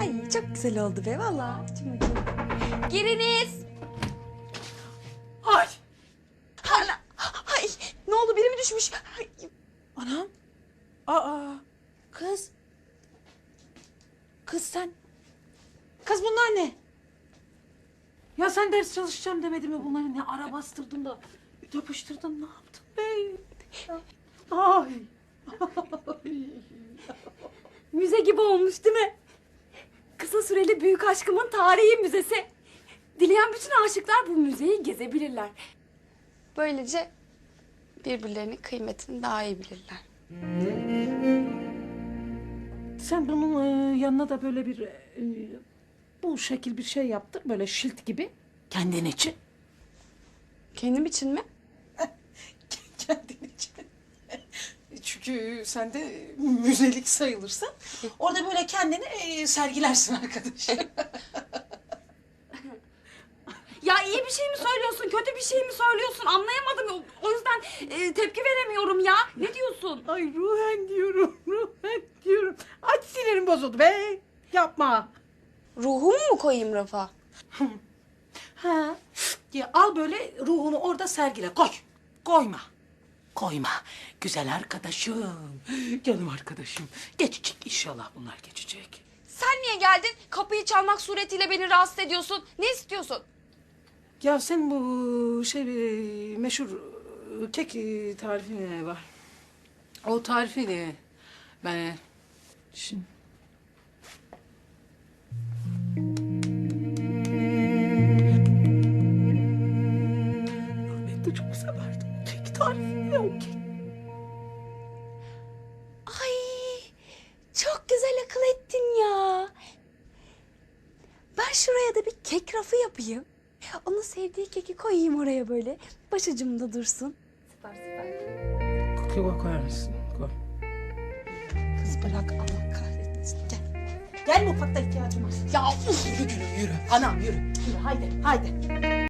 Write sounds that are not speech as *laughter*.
Ay çok güzel oldu be valla. Giriniz. Ay Hala. Ay ne oldu biri mi düşmüş? Ay, anam. Aa kız. Kız sen. Kız bunlar ne? Ya sen ders çalışacağım demedin mi bunları ne ara bastırdın da yapıştırdın ne yaptın be? Ay. Müze gibi olmuş değil mi? Kısa süreli büyük aşkımın tarihi müzesi. Dileyen bütün aşıklar bu müzeyi gezebilirler. Böylece birbirlerinin kıymetini daha iyi bilirler. Sen bunun e, yanına da böyle bir e, bu şekil bir şey yaptır böyle şilt gibi kendin için. Kendim için mi? *laughs* kendin için. Çünkü sen de müzelik sayılırsın. Orada böyle kendini e, sergilersin arkadaş. *laughs* Ya iyi bir şey mi söylüyorsun, kötü bir şey mi söylüyorsun anlayamadım. O- O yüzden e, tepki veremiyorum ya. Ne diyorsun? Ay ruhen diyorum, ruhen diyorum. Bozuldu be. Yapma. Ruhumu mu koyayım rafa? Ha. Ya al böyle ruhunu orada sergile. Koy. Koyma. Koyma. Güzel arkadaşım. Canım arkadaşım. Geçecek inşallah bunlar geçecek. Sen niye geldin? Kapıyı çalmak suretiyle beni rahatsız ediyorsun. Ne istiyorsun? Ya sen bu şey e, meşhur e, kek e, tarifi ne var? O tarifi ne? Ben şimdi Çok severdim o kek tarifi ne o kek? Ay çok güzel akıl ettin ya. Ben şuraya da bir kek rafı yapayım. Onun sevdiği keki koyayım oraya böyle. Başucumda dursun. Süper süper. Koy, koyar mısın? Koy. Kız bırak Allah kahretmesin. Gel. Gel mutfakta ihtiyacım var. Ya uf. Yürü yürü yürü. Anam yürü. Yürü haydi haydi.